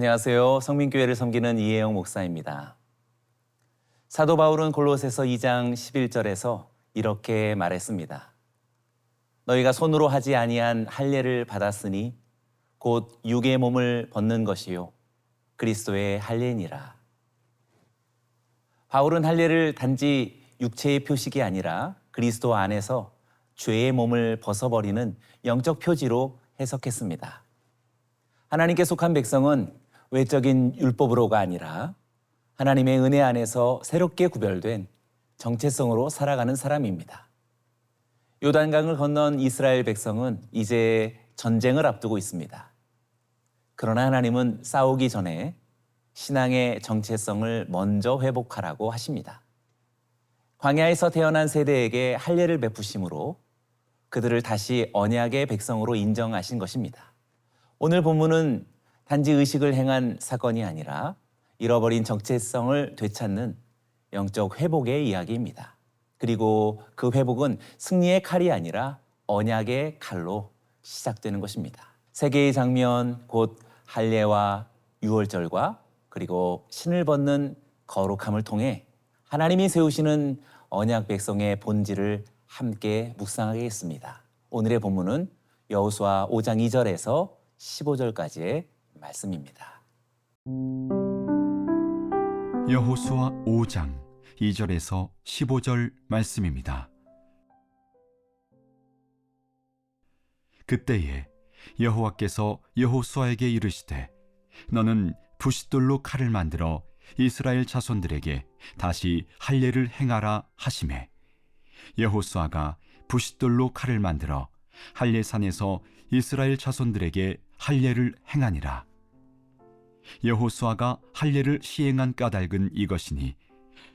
안녕하세요. 성민교회를 섬기는 이혜영 목사입니다. 사도 바울은 골로새서 2장 11절에서 이렇게 말했습니다. 너희가 손으로 하지 아니한 할례를 받았으니 곧 육의 몸을 벗는 것이요 그리스도의 할례니라. 바울은 할례를 단지 육체의 표식이 아니라 그리스도 안에서 죄의 몸을 벗어버리는 영적 표지로 해석했습니다. 하나님께 속한 백성은 외적인 율법으로가 아니라 하나님의 은혜 안에서 새롭게 구별된 정체성으로 살아가는 사람입니다. 요단강을 건넌 이스라엘 백성은 이제 전쟁을 앞두고 있습니다. 그러나 하나님은 싸우기 전에 신앙의 정체성을 먼저 회복하라고 하십니다. 광야에서 태어난 세대에게 할례를 베푸심으로 그들을 다시 언약의 백성으로 인정하신 것입니다. 오늘 본문은 단지 의식을 행한 사건이 아니라 잃어버린 정체성을 되찾는 영적 회복의 이야기입니다. 그리고 그 회복은 승리의 칼이 아니라 언약의 칼로 시작되는 것입니다. 세 개의 장면 곧 할례와 유월절과 그리고 신을 벗는 거룩함을 통해 하나님이 세우시는 언약 백성의 본질을 함께 묵상하겠습니다. 오늘의 본문은 여호수아 5장 2절에서 15절까지의 말씀입니다. 여호수아 5장 2절에서 15절 말씀입니다. 그때에 여호와께서 여호수아에게 이르시되 너는 부싯돌로 칼을 만들어 이스라엘 자손들에게 다시 할례를 행하라 하심에 여호수아가 부싯돌로 칼을 만들어 할례산에서 이스라엘 자손들에게 할례를 행하니라 여호수아가 할례를 시행한 까닭은 이것이니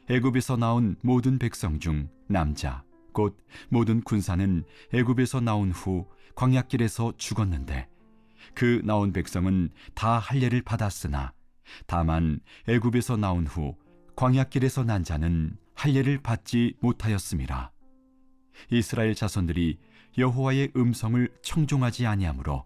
애굽에서 나온 모든 백성 중 남자 곧 모든 군사는 애굽에서 나온 후 광야길에서 죽었는데 그 나온 백성은 다 할례를 받았으나 다만 애굽에서 나온 후 광야길에서 난 자는 할례를 받지 못하였음이라 이스라엘 자손들이 여호와의 음성을 청종하지 아니하므로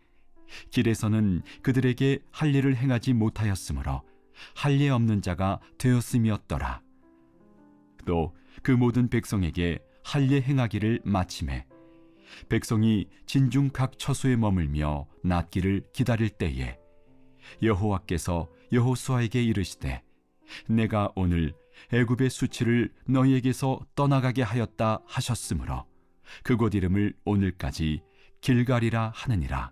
길에서는 그들에게 할례를 행하지 못하였으므로 할례 없는 자가 되었음이었더라. 또 그 모든 백성에게 할례 행하기를 마침에 백성이 진중 각 처소에 머물며 낫기를 기다릴 때에 여호와께서 여호수아에게 이르시되 내가 오늘 애굽의 수치를 너희에게서 떠나가게 하였다 하셨으므로 그곳 이름을 오늘까지 길갈이라 하느니라.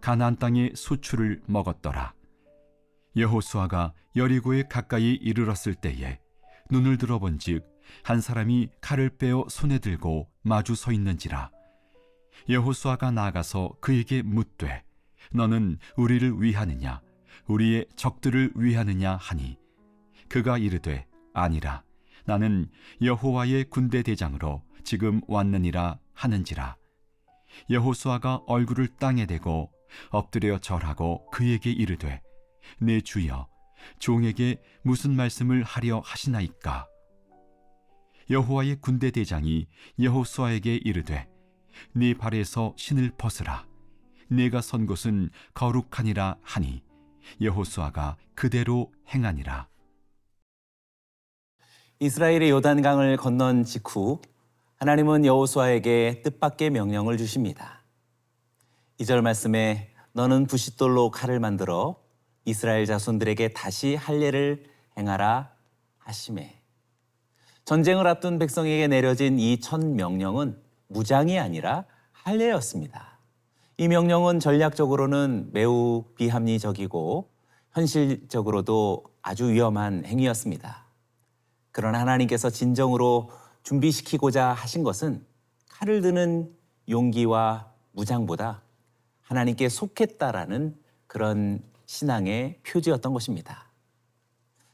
가나안 땅의 수출을 먹었더라. 여호수아가 여리고에 가까이 이르렀을 때에 눈을 들어본즉 한 사람이 칼을 빼어 손에 들고 마주 서 있는지라. 여호수아가 나가서 그에게 묻되 너는 우리를 위하느냐 우리의 적들을 위하느냐 하니 그가 이르되 아니라 나는 여호와의 군대 대장으로 지금 왔느니라 하는지라 여호수아가 얼굴을 땅에 대고 엎드려 절하고 그에게 이르되 내 주여 종에게 무슨 말씀을 하려 하시나이까? 여호와의 군대 대장이 여호수아에게 이르되 네 발에서 신을 벗으라. 네가 선 곳은 거룩하니라 하니 여호수아가 그대로 행하니라. 이스라엘의 요단강을 건넌 직후 하나님은 여호수아에게 뜻밖의 명령을 주십니다. 2절 말씀에 너는 부싯돌로 칼을 만들어 이스라엘 자손들에게 다시 할례를 행하라 하심에 전쟁을 앞둔 백성에게 내려진 이 첫 명령은 무장이 아니라 할례였습니다. 이 명령은 전략적으로는 매우 비합리적이고 현실적으로도 아주 위험한 행위였습니다. 그러나 하나님께서 진정으로 준비시키고자 하신 것은 칼을 드는 용기와 무장보다 하나님께 속했다라는 그런 신앙의 표지였던 것입니다.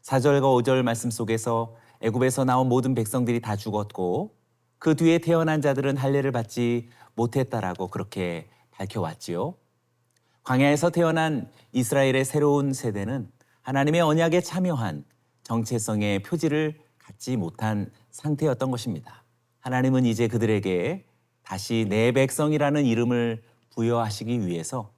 4절과 5절 말씀 속에서 애굽에서 나온 모든 백성들이 다 죽었고 그 뒤에 태어난 자들은 할례를 받지 못했다라고 그렇게 밝혀왔지요. 광야에서 태어난 이스라엘의 새로운 세대는 하나님의 언약에 참여한 정체성의 표지를 갖지 못한 상태였던 것입니다. 하나님은 이제 그들에게 다시 내 백성이라는 이름을 부여하시기 위해서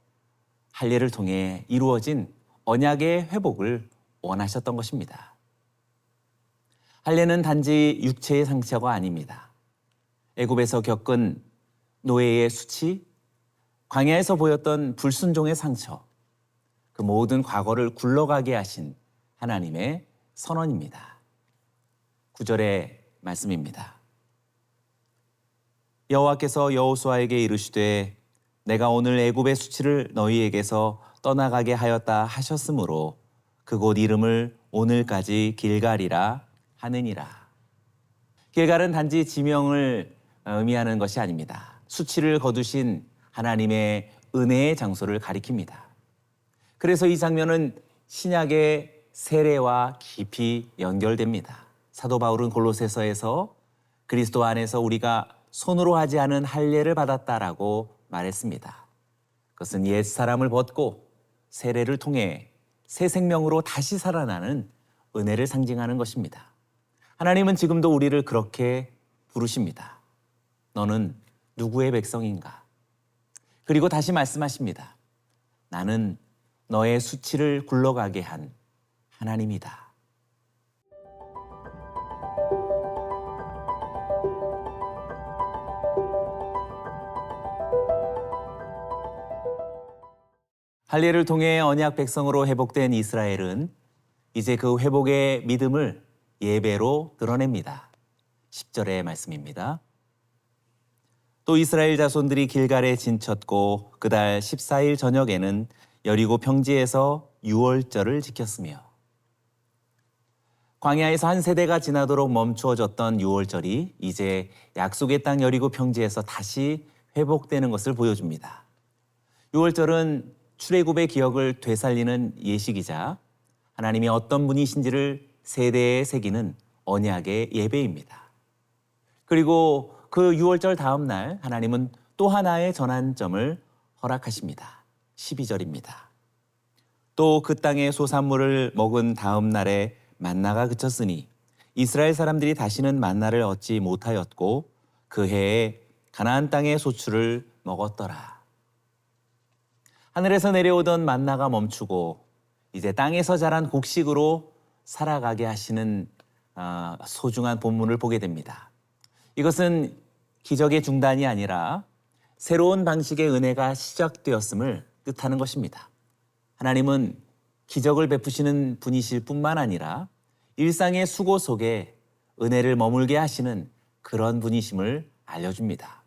할례를 통해 이루어진 언약의 회복을 원하셨던 것입니다. 할례는 단지 육체의 상처가 아닙니다. 애굽에서 겪은 노예의 수치, 광야에서 보였던 불순종의 상처, 그 모든 과거를 굴러가게 하신 하나님의 선언입니다. 구절의 말씀입니다. 여호와께서 여호수아에게 이르시되 내가 오늘 애굽의 수치를 너희에게서 떠나가게 하였다 하셨으므로 그곳 이름을 오늘까지 길갈이라 하느니라. 길갈은 단지 지명을 의미하는 것이 아닙니다. 수치를 거두신 하나님의 은혜의 장소를 가리킵니다. 그래서 이 장면은 신약의 세례와 깊이 연결됩니다. 사도 바울은 골로새서에서 그리스도 안에서 우리가 손으로 하지 않은 할례를 받았다라고 말했습니다. 그것은 옛 사람을 벗고 세례를 통해 새 생명으로 다시 살아나는 은혜를 상징하는 것입니다. 하나님은 지금도 우리를 그렇게 부르십니다. 너는 누구의 백성인가? 그리고 다시 말씀하십니다. 나는 너의 수치를 굴러가게 한 하나님이다. 할례를 통해 언약 백성으로 회복된 이스라엘은 이제 그 회복의 믿음을 예배로 드러냅니다. 10절의 말씀입니다. 또 이스라엘 자손들이 길갈에 진쳤고 그달 14일 저녁에는 여리고 평지에서 유월절을 지켰으며 광야에서 한 세대가 지나도록 멈추어졌던 유월절이 이제 약속의 땅 여리고 평지에서 다시 회복되는 것을 보여줍니다. 유월절은 출애굽의 기억을 되살리는 예식이자 하나님이 어떤 분이신지를 세대에 새기는 언약의 예배입니다. 그리고 그 유월절 다음 날 하나님은 또 하나의 전환점을 허락하십니다. 12절입니다. 또 그 땅의 소산물을 먹은 다음 날에 만나가 그쳤으니 이스라엘 사람들이 다시는 만나를 얻지 못하였고 그 해에 가나안 땅의 소출을 먹었더라. 하늘에서 내려오던 만나가 멈추고 이제 땅에서 자란 곡식으로 살아가게 하시는 아, 소중한 본문을 보게 됩니다. 이것은 기적의 중단이 아니라 새로운 방식의 은혜가 시작되었음을 뜻하는 것입니다. 하나님은 기적을 베푸시는 분이실 뿐만 아니라 일상의 수고 속에 은혜를 머물게 하시는 그런 분이심을 알려줍니다.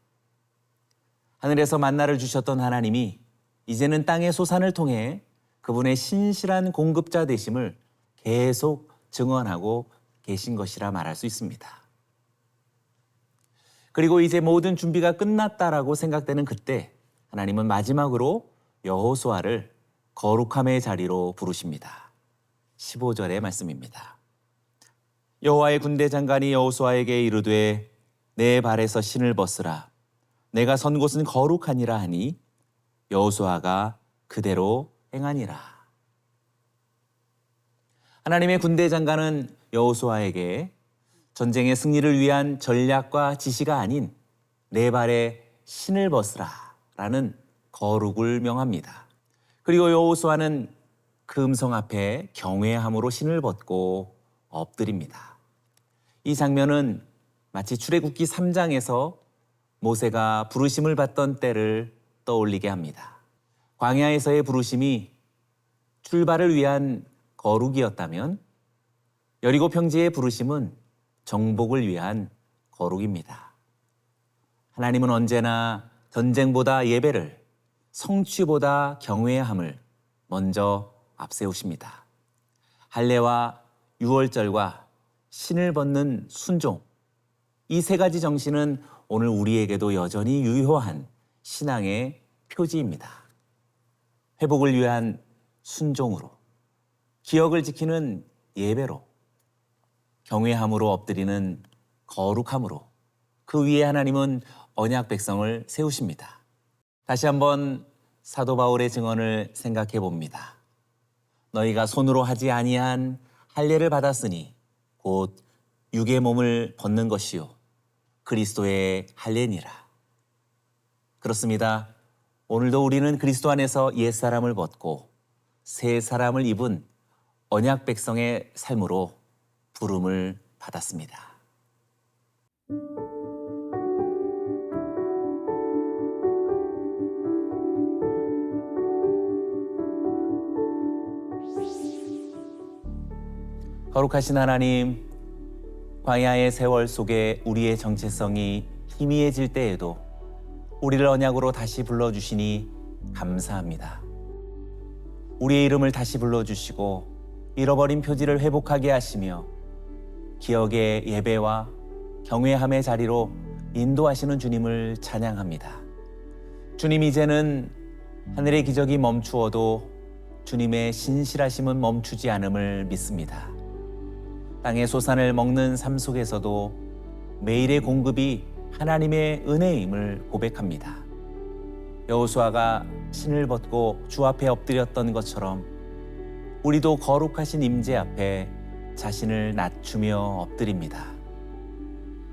하늘에서 만나를 주셨던 하나님이 이제는 땅의 소산을 통해 그분의 신실한 공급자 되심을 계속 증언하고 계신 것이라 말할 수 있습니다. 그리고 이제 모든 준비가 끝났다라고 생각되는 그때 하나님은 마지막으로 여호수아를 거룩함의 자리로 부르십니다. 15절의 말씀입니다. 여호와의 군대 장관이 여호수아에게 이르되 내 발에서 신을 벗으라 내가 선 곳은 거룩하니라 하니 여호수아가 그대로 행하니라. 하나님의 군대 장관은 여호수아에게 전쟁의 승리를 위한 전략과 지시가 아닌 내 발에 신을 벗으라라는 거룩을 명합니다. 그리고 여호수아는 그 음성 앞에 경외함으로 신을 벗고 엎드립니다. 이 장면은 마치 출애굽기 3장에서 모세가 부르심을 받던 때를 떠올리게 합니다. 광야에서의 부르심이 출발을 위한 거룩이었다면 여리고 평지의 부르심은 정복을 위한 거룩입니다. 하나님은 언제나 전쟁보다 예배를 성취보다 경외함을 먼저 앞세우십니다. 할례와 유월절과 신을 벗는 순종 이 세 가지 정신은 오늘 우리에게도 여전히 유효한 신앙의 표지입니다. 회복을 위한 순종으로 기억을 지키는 예배로 경외함으로 엎드리는 거룩함으로 그 위에 하나님은 언약 백성을 세우십니다. 다시 한번 사도 바울의 증언을 생각해 봅니다. 너희가 손으로 하지 아니한 할례를 받았으니 곧 육의 몸을 벗는 것이요 그리스도의 할례니라. 그렇습니다. 오늘도 우리는 그리스도 안에서 옛 사람을 벗고 새 사람을 입은 언약 백성의 삶으로 부름을 받았습니다. 거룩하신 하나님, 광야의 세월 속에 우리의 정체성이 희미해질 때에도 우리를 언약으로 다시 불러주시니 감사합니다. 우리의 이름을 다시 불러주시고 잃어버린 표지를 회복하게 하시며 기억의 예배와 경외함의 자리로 인도하시는 주님을 찬양합니다. 주님 이제는 하늘의 기적이 멈추어도 주님의 신실하심은 멈추지 않음을 믿습니다. 땅의 소산을 먹는 삶 속에서도 매일의 공급이 하나님의 은혜임을 고백합니다. 여호수아가 신을 벗고 주 앞에 엎드렸던 것처럼 우리도 거룩하신 임재 앞에 자신을 낮추며 엎드립니다.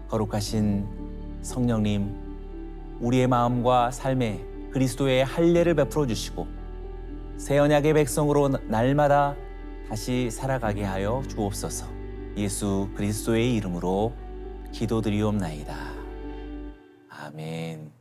거룩하신 성령님, 우리의 마음과 삶에 그리스도의 할례를 베풀어 주시고 새 언약의 백성으로 날마다 다시 살아가게 하여 주옵소서. 예수 그리스도의 이름으로 기도드리옵나이다. 아멘.